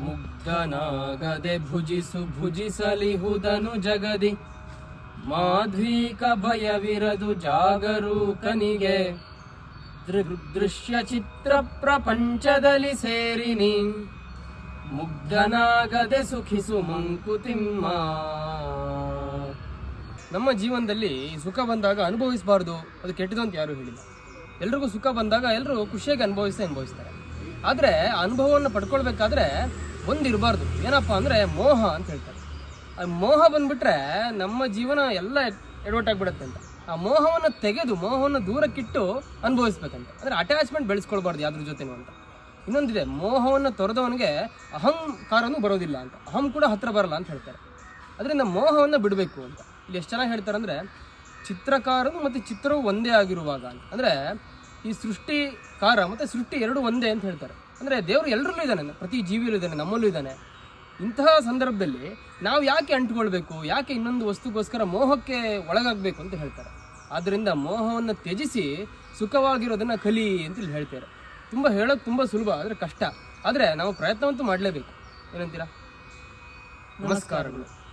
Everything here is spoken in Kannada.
ಮುಗ್ಧನಾಗದೆ ಭುಜಿಸು ಭುಜಿಸಲಿಹುದನು ಜಗದಿ. ಮಾಧ್ವೀಕ ಭಯವಿರದು ಜಾಗರೂಕನಿಗೆ. ದೃಶ್ಯ ಚಿತ್ರ ಪ್ರಪಂಚದಲ್ಲಿ ಸೇರಿನಿ ಮುಗ್ಧನಾಗದೆ ಸುಖಿಸು ಮಂಕುತಿಮ್ಮ. ನಮ್ಮ ಜೀವನದಲ್ಲಿ ಸುಖ ಬಂದಾಗ ಅನುಭವಿಸಬಾರ್ದು. ಅದು ಕೆಟ್ಟದಂತ ಯಾರು ಹೇಳಿಲ್ಲ. ಎಲ್ರಿಗೂ ಸುಖ ಬಂದಾಗ ಎಲ್ಲರೂ ಖುಷಿಯಾಗಿ ಅನುಭವಿಸಿ ಅನುಭವಿಸ್ತಾರೆ. ಆದರೆ ಅನುಭವವನ್ನು ಪಡ್ಕೊಳ್ಬೇಕಾದ್ರೆ ಒಂದಿರಬಾರ್ದು. ಏನಪ್ಪ ಅಂದರೆ ಮೋಹ ಅಂತ ಹೇಳ್ತಾರೆ. ಆ ಮೋಹ ಬಂದ್ಬಿಟ್ರೆ ನಮ್ಮ ಜೀವನ ಎಲ್ಲ ಎಡವಟ್ಟಾಗ್ಬಿಡುತ್ತೆ ಅಂತ. ಆ ಮೋಹವನ್ನು ತೆಗೆದು, ಮೋಹವನ್ನು ದೂರಕ್ಕಿಟ್ಟು ಅನುಭವಿಸ್ಬೇಕಂತ. ಅಂದರೆ ಅಟ್ಯಾಚ್ಮೆಂಟ್ ಬೆಳೆಸ್ಕೊಳ್ಬಾರ್ದು ಯಾವ್ದ್ರ ಜೊತೆನೂ ಅಂತ. ಇನ್ನೊಂದಿದೆ, ಮೋಹವನ್ನು ತೊರೆದವನಿಗೆ ಅಹಂಕಾರನೂ ಬರೋದಿಲ್ಲ ಅಂತ. ಅಹಂ ಕೂಡ ಹತ್ರ ಬರಲ್ಲ ಅಂತ ಹೇಳ್ತಾರೆ. ಅದರಿಂದ ಮೋಹವನ್ನು ಬಿಡಬೇಕು ಅಂತ. ಇಲ್ಲಿ ಎಷ್ಟು ಚೆನ್ನಾಗಿ ಹೇಳ್ತಾರೆ ಅಂದರೆ ಚಿತ್ರಕಾರನು ಮತ್ತು ಚಿತ್ರವು ಒಂದೇ ಆಗಿರುವಾಗ ಅಂತ. ಅಂದರೆ ಈ ಸೃಷ್ಟಿಕಾರ ಮತ್ತು ಸೃಷ್ಟಿ ಎರಡು ಒಂದೇ ಅಂತ ಹೇಳ್ತಾರೆ. ಅಂದರೆ ದೇವರು ಎಲ್ಲರಲ್ಲೂ ಇದ್ದಾನೆ, ಪ್ರತಿ ಜೀವಿಯಲ್ಲೂ ಇದ್ದಾನೆ, ನಮ್ಮಲ್ಲೂ ಇದ್ದಾನೆ. ಇಂತಹ ಸಂದರ್ಭದಲ್ಲಿ ನಾವು ಯಾಕೆ ಅಂಟ್ಕೊಳ್ಬೇಕು, ಯಾಕೆ ಇನ್ನೊಂದು ವಸ್ತುಗೋಸ್ಕರ ಮೋಹಕ್ಕೆ ಒಳಗಾಗಬೇಕು ಅಂತ ಹೇಳ್ತಾರೆ. ಆದ್ದರಿಂದ ಮೋಹವನ್ನು ತ್ಯಜಿಸಿ ಸುಖವಾಗಿರೋದನ್ನು ಕಲಿ ಅಂತ ಹೇಳ್ತಾರೆ. ತುಂಬ ಹೇಳೋದು ತುಂಬ ಸುಲಭ, ಆದರೆ ಕಷ್ಟ. ಆದರೆ ನಾವು ಪ್ರಯತ್ನವಂತೂ ಮಾಡಲೇಬೇಕು. ಏನಂತೀರಾ? ನಮಸ್ಕಾರಗಳು.